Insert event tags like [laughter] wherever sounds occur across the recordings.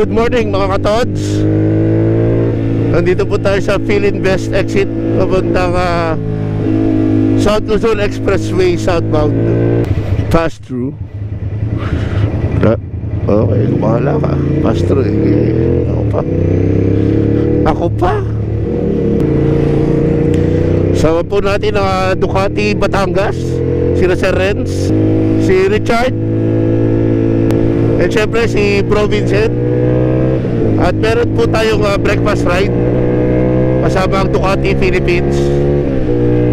good morning mga katods. Nandito po tayo sa Philinvest exit Papuntang uh, South Luzon Expressway southbound. Pass through. Okay, bahala ka. Pass through eh. Ako pa. Ako pa? Sama po natin ang uh, Ducati Batangas Sila Sir Renz Si Richard At syempre si Bro Vincent At meron po tayong uh, breakfast ride Kasama ang Ducati Philippines.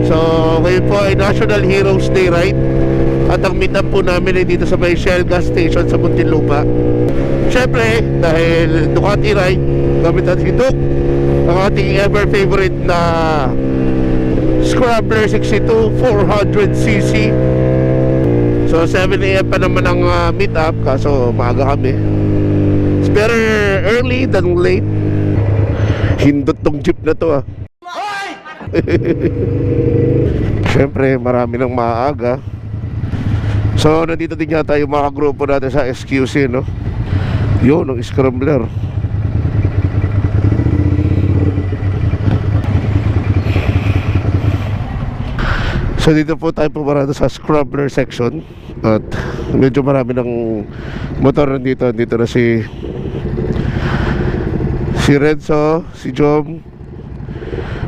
So ngayon po ay National Heroes Day ride At ang meet up po namin ay dito sa may Shell gas station sa Muntinlupa. Syempre dahil Ducati ride Gamit natin si Duke Ang ating ever favorite na Scrambler 62 400cc So 7am pa naman ang uh, meet up Kaso maaga kami better early than late. Hindot tong jeep na to ah. [laughs] Siyempre marami nang maaga. So nandito din yata yung mga grupo natin sa SQC no? Yun, ang scrambler. So dito po tayo pumarada sa scrambler section. At medyo marami ng motor nandito. Dito na si Si Renzo, si Jom.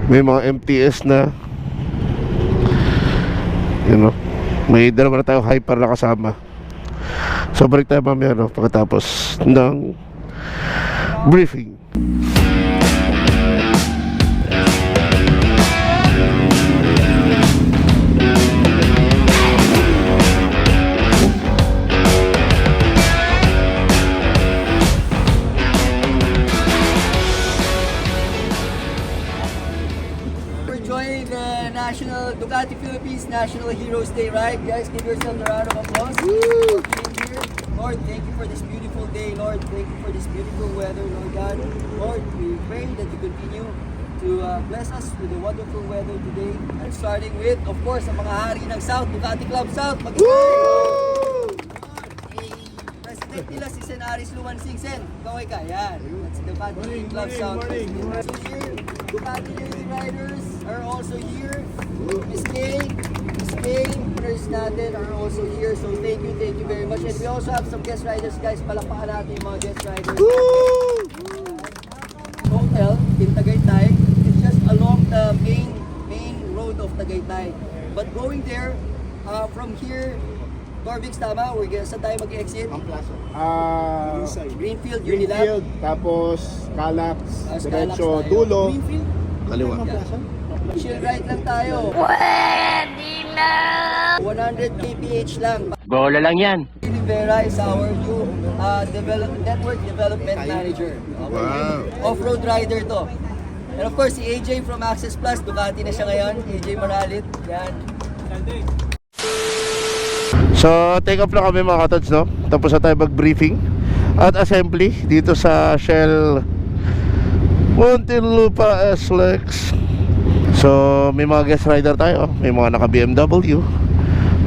May mga MTS na. You know May dalawa na tayong hyper na kasama. So balik tayo mamaya no, pagkatapos ng briefing for joining the National Ducati Philippines National Heroes Day ride. Guys, give yourselves a round of applause for being here. Lord, thank you for this beautiful day. Lord, thank you for this beautiful weather, Lord God. Lord, we pray that you continue to uh, bless us with the wonderful weather today. And starting with, of course, ang mga hari ng South, Ducati Club South. Mag- Eh, Nila si Sen Aris Luman Singsen. Kaway ka, yan. That's the Ducati Club South. So here, Ducati Lady Riders are also here. Miss Kay, Miss Kay, winners natin are also here. So thank you, thank you very much. And we also have some guest riders, guys. Palakpakan natin yung mga guest riders. Hotel in Tagaytay. It's just along the main main road of Tagaytay. But going there, uh, from here, Torvix, tama? We're gonna, saan tayo mag-exit? Ah, Greenfield, Greenfield, Unilab. tapos Calax, Tapos diretso, tayo. dulo. Greenfield? Kaliwa Chill ride lang tayo. Pwede na! 100 kph lang. Bola lang yan. Rivera is our new uh, develop, network development manager. Okay? Wow. Off-road rider to. And of course, si AJ from Access Plus, Ducati na siya ngayon. AJ Maralit. Yan. So, take off na kami mga katods, no? Tapos na tayo mag-briefing at assembly dito sa Shell Muntinlupa S-Lex. So, may mga guest rider tayo. May mga naka BMW,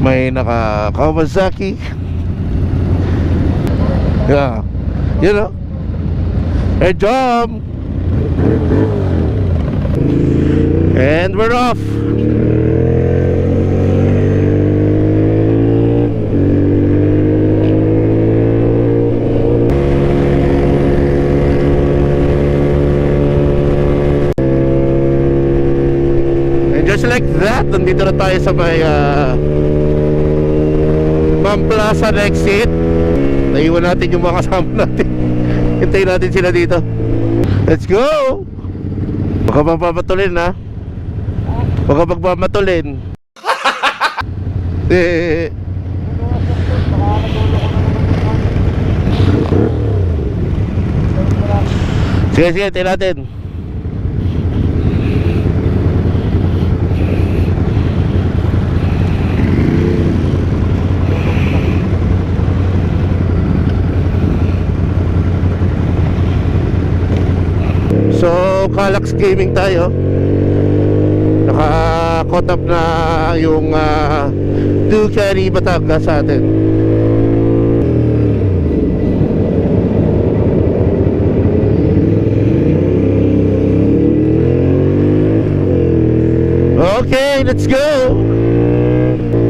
may naka Kawasaki. Yeah. You know. Hey, jump! And we're off! And just like that, nandito na tayo sa may uh, Plaza na exit. Naiwan natin yung mga kasama [laughs] natin. Hintayin natin sila dito. Let's go! Baka mapamatulin ha. Baka magmamatulin. eh, [laughs] Sige, sige, tayo natin. So, Kalax Gaming tayo. Naka-caught up na yung ah, uh, Ducati Batangas sa atin. Okay, let's go!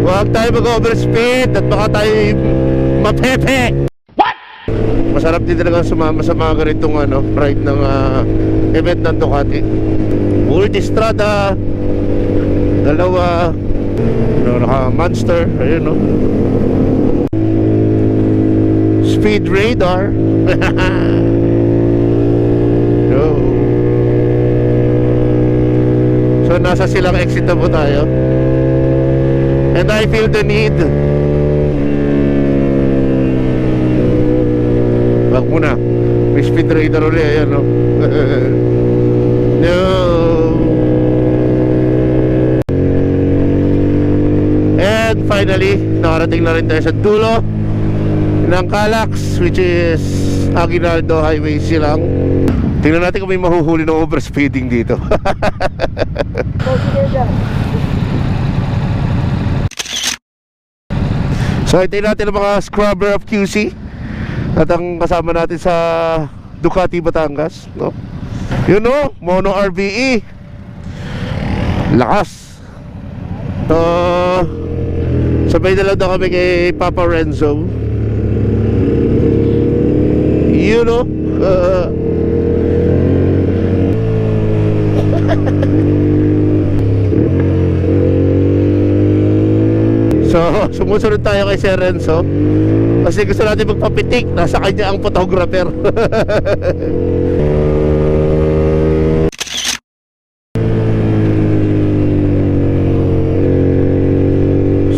Huwag tayo mag-overspeed at baka tayo mapepe! What? Masarap din talaga sumama sa mga ganitong ano, ride ng uh, event ng Ducati. Multistrada, dalawa, ano, naka Monster, ayun no. Speed radar. [laughs] no. So nasa silang exit na po tayo. And I feel the need. Wag muna. May speed radar ulit. Ayan no. [laughs] no. And finally, nakarating na rin tayo sa dulo ng Calax which is Aguinaldo Highway silang tingnan natin kung may mahuhuli ng overspeeding dito [laughs] so hintayin natin ang mga scrubber of QC at ang kasama natin sa Ducati Batangas no? Yun no Mono RVE lakas. So sabay na lang daw kami kay Papa Renzo. You know uh, [laughs] so sumusunod tayo kay Sir Renzo. Kasi gusto natin magpapitik. Nasa kanya ang photographer [laughs]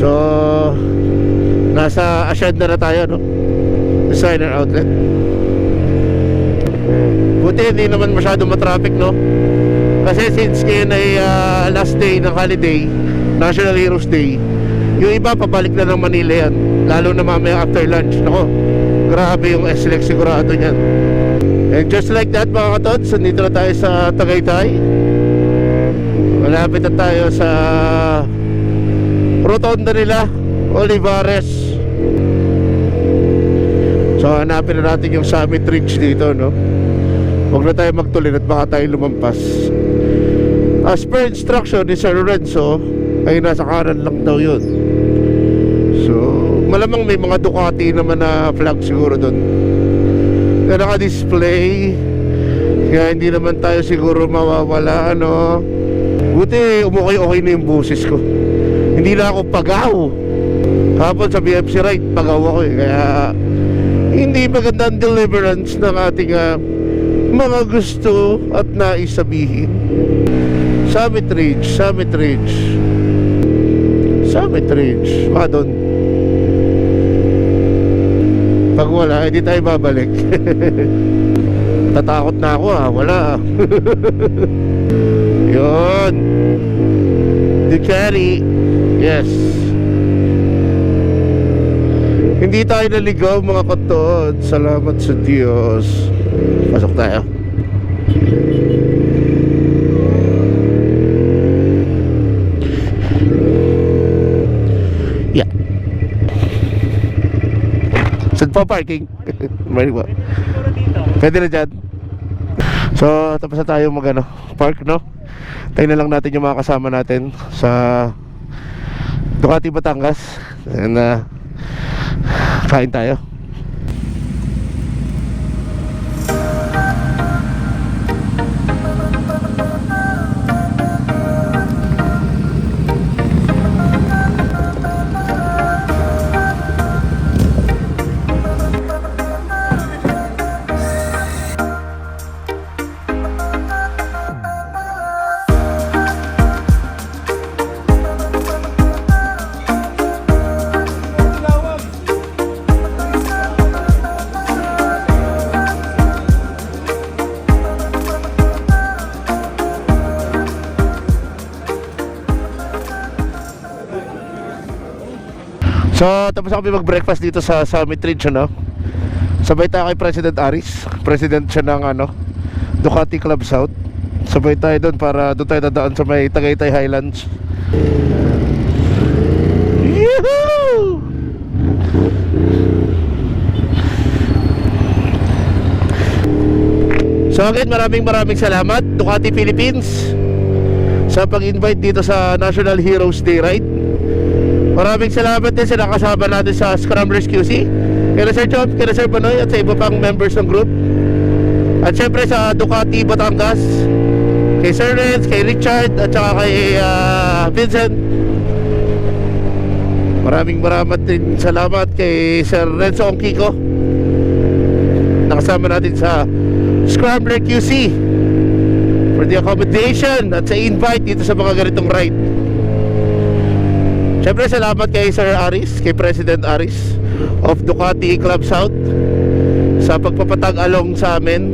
so nasa Hacienda na tayo no? Designer outlet. Buti hindi naman masyado matraffic no? Kasi since ngayon ay ah, last day ng holiday National Heroes Day Yung iba pabalik na ng Manila yan. Lalo na mamaya after lunch. Nako, grabe yung SLEX sigurado niyan. And just like that mga katods Nandito na tayo sa Tagaytay. Malapit na tayo sa Rotonda nila Olivares So hanapin na natin yung Summit Ridge dito no? Huwag na tayo magtulin at baka tayo lumampas. As per instruction ni Sir Lorenzo Ay nasa kanan lang daw yun. So malamang may mga Ducati naman na flag siguro doon Na naka-display. Kaya hindi naman tayo siguro mawawala ano? Buti umukay-okay na yung busis ko. Hindi na ako pagaw. Hapon sa BFC ride pagaw ako eh. Kaya hindi maganda ang deliverance ng ating ah, mga gusto at nais sabihin. Summit Ridge, Summit Ridge. Summit Ridge. Baka doon. Pag wala, hindi tayo babalik. [laughs] Tatakot na ako ah, wala ah. [laughs] Yun. Ducati. Yes. Hindi tayo naligaw mga katod. Salamat sa Diyos. Pasok tayo. Yeah. Saan pa parking? [laughs] May ba? Pwede na dyan. So, tapos na tayo mag ano, park, no? Tayo na lang natin yung mga kasama natin sa Ducati Batangas. And, uh, kain tayo. So, tapos kami mag-breakfast dito sa Summit Ridge, ano? Sabay tayo kay President Aris. President siya ng, ano, Ducati Club South. Sabay tayo doon para doon tayo dadaan sa may Tagaytay Highlands. Yehoo! So again, maraming maraming salamat Ducati Philippines sa pag-invite dito sa National Heroes Day Ride. Maraming salamat din sa nakasama natin sa Scramblers QC. Kaya Sir Chop, kaya Sir Banoy at sa iba pang members ng group. At syempre sa Ducati Batangas, kay Sir Renz, kay Richard, at saka kay ah, Vincent. Maraming maraming din salamat kay Sir Renzo Ongkiko. Nakasama natin sa Scrambler QC for the accommodation at sa invite dito sa mga ganitong ride. Siyempre salamat kay Sir Aris, kay President Aris of Ducati Club South sa pagpapatag along sa amin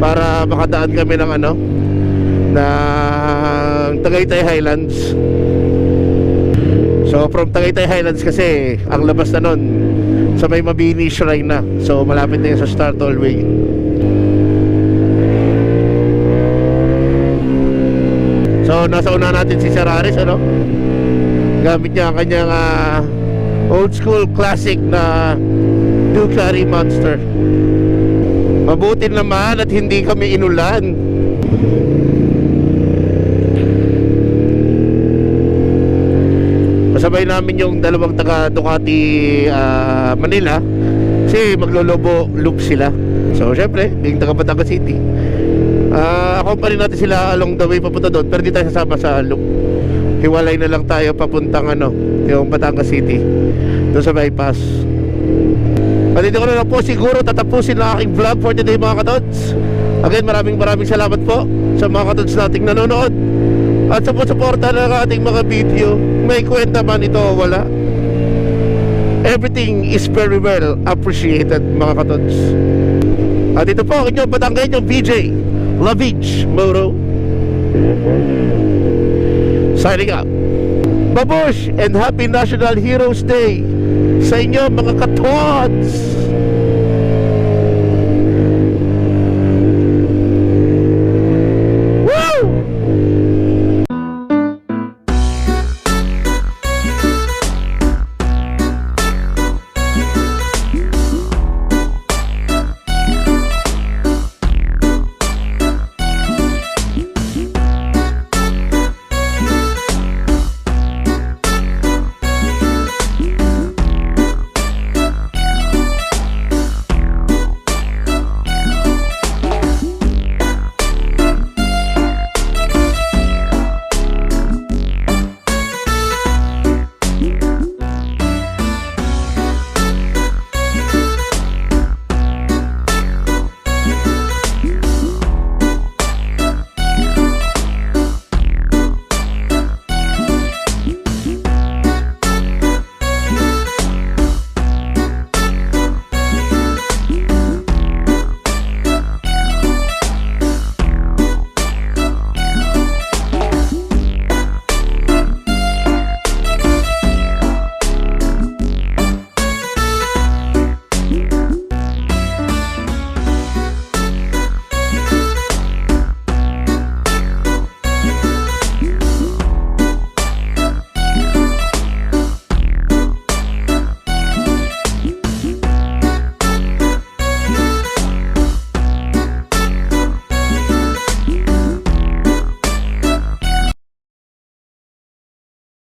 para makadaan kami ng ano ng Tagaytay Highlands. So from Tagaytay Highlands kasi ang labas na nun sa may Mabini Shrine na. So malapit na yun sa Star Tollway. So nasa una natin si Sir Aris ano? Gamit niya ang kanyang ah, old school classic na Ducati Monster. Mabuti naman at hindi kami inulan. Kasabay namin yung dalawang taga Ducati ah, Manila kasi maglolobo loop sila. So syempre, being taga Batangas City. Ah, accompany natin sila along the way papunta doon pero di tayo sasama sa loop. Hiwalay na lang tayo papuntang ano, yung Batangas City. Doon sa bypass. At dito ko na lang po siguro tatapusin ang aking vlog for today mga katods. Again, maraming maraming salamat po sa mga katods nating nanonood. At sa suporta ng ating mga video, may kwenta man ito o wala. Everything is very well appreciated mga katods. At ito po ang inyong Batanggay yung VJ, Lavich Moro. Signing out. Babush and Happy National Heroes Day sa inyo mga katods!